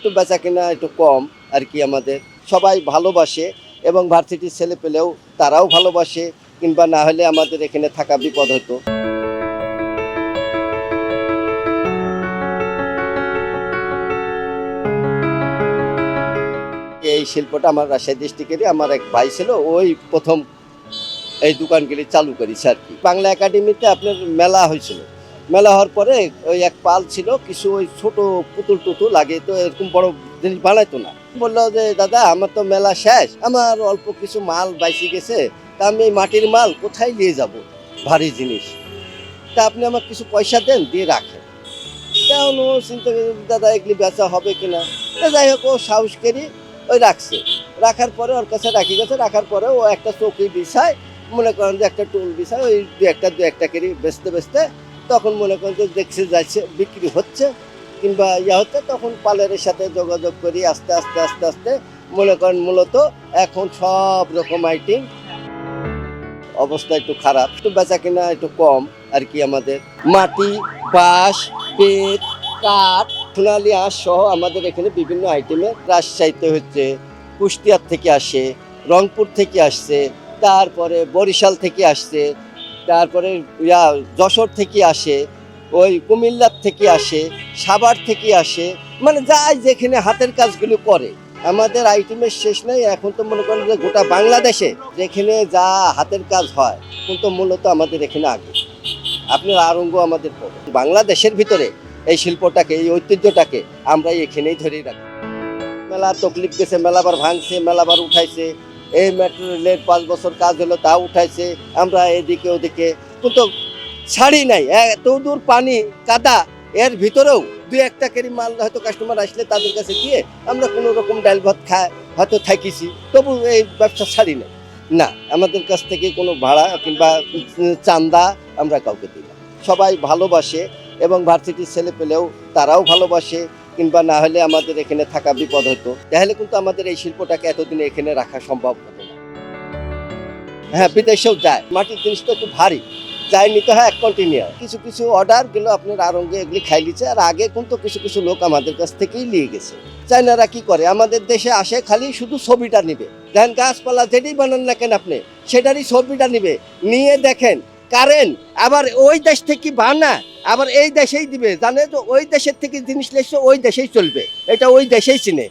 একটু বেচা কিনা একটু কম আর কি আমাদের। সবাই ভালোবাসে এবং ভার্সিটির ছেলে পেলেও তারাও ভালোবাসে, কিংবা না হলে আমাদের এখানে থাকা বিপদ হতো। এই শিল্পটা আমার রাজশাহী ডিস্ট্রিক্টেরই আমার এক ভাই ছিল, ওই প্রথম এই দোকানগুলি চালু করেছে আর কি। বাংলা একাডেমিতে আপনার মেলা হয়েছিল। মেলা হওয়ার পরে ওই এক পাল ছিল, কিছু ওই ছোট পুতুল টুতুল লাগে তো এরকম বড় জিনিস বানাইতো না। বলল যে, দাদা, আমার তো মেলা শেষ, আমার অল্প কিছু মাল বাইসে গেছে, তা আমি এই মাটির মাল কোথায় নিয়ে যাব? ভারী জিনিস। তা আপনি আমার কিছু পয়সা দেন, দিয়ে রাখেন। তেমন চিন্তা করে দাদা, এগুলি বেচা হবে কিনা? যাই হোক, ও সাহস করি ওই রাখছে। রাখার পরে ওর কাছে রাখি গেছে, রাখার পরে ও একটা চৌকি বিছায়, মনে করেন যে একটা টুল বিছায়, ওই দু একটা দু একটা করে বেচতে বেচতে তখন মনে করেন যে দেখছে যাচ্ছে, বিক্রি হচ্ছে, কিংবা ইয়া হচ্ছে, তখন পালের সাথে যোগাযোগ করি, আস্তে আস্তে আস্তে আস্তে। মনে করেন মূলত এখন সব রকম আইটেম অবস্থা একটু খারাপ, একটু বেচা কিনা একটু কম আর কি আমাদের। মাটি, বাঁশ পেট কাঠ, সোনালি আঁশ সহ আমাদের এখানে বিভিন্ন আইটেমে রাজশাহীতে হচ্ছে, কুষ্টিয়ার থেকে আসে, রংপুর থেকে আসছে, তারপরে বরিশাল থেকে আসছে তারপরে ইয়া যশোর থেকে আসে, ওই কুমিল্লার থেকে আসে, সাভার থেকে আসে মানে যাই যেখানে হাতের কাজগুলো করে। আমাদের আইটেমের শেষ নেই, এখন তো মনে করেন যে গোটা বাংলাদেশে যেখানে যা হাতের কাজ হয়, কিন্তু মূলত আমাদের এখানে আগে। আপনার আরঙ্গ আমাদের বাংলাদেশের ভিতরে এই শিল্পটাকে, এই ঐতিহ্যটাকে আমরা এখানেই ধরেই রাখি। মেলা তকলিফ গেছে মেলাবার ভাঙছে মেলাবার উঠাইছে। এই মেট্রো রেলের পাঁচ বছর কাজ হলো, তা উঠাইছে, আমরা এদিকে ওদিকে। কিন্তু ছাড়ি নাই, এত দূর পানি, কাদা, এর ভিতরেও দু একটা কেরি মাল হয়তো কাস্টমার আসলে তাদের কাছে দিয়ে আমরা কোনো রকম ডাল ভাত খায় হয়তো থাকিছি। তবু এই ব্যবসা ছাড়ি নাই। না, আমাদের কাছ থেকে কোনো ভাড়া কিংবা চান্দা আমরা কাউকে দিই না। সবাই ভালোবাসে এবং ভার্সিটির ছেলে পেলেও তারাও ভালোবাসে। কিংবা না হলে আমাদের এখানে থাকা বিপদ হতো। তাহলে কিন্তু আমাদের এই শিল্পটাকে এতদিন এখানে রাখা সম্ভব হতো হ্যাঁ বিদেশেও যায়। মাটির জিনিসটা একটু ভারী। যাই নিতে হয় এক কন্টিনিউ কিছু কিছু অর্ডারগুলো আপনার আরঙ্গে এগুলি খাই লিছে আর আগে কিন্তু কিছু কিছু লোক আমাদের কাছ থেকেই নিয়ে গেছে। চাইনারা কি করে? আমাদের দেশে আসে খালি শুধু ছবিটা নিবে। দেখেন গাছপালা যেটাই বানান না কেন আপনি, সেটারই ছবিটা নিবে। নিয়ে দেখেন কারেন্ট আবার ওই দেশ থেকে বানা আবার এই দেশেই দিবে। জানে তো ওই দেশের থেকে জিনিস লেগছে ওই দেশেই চলবে। এটা ওই দেশেই চিনে।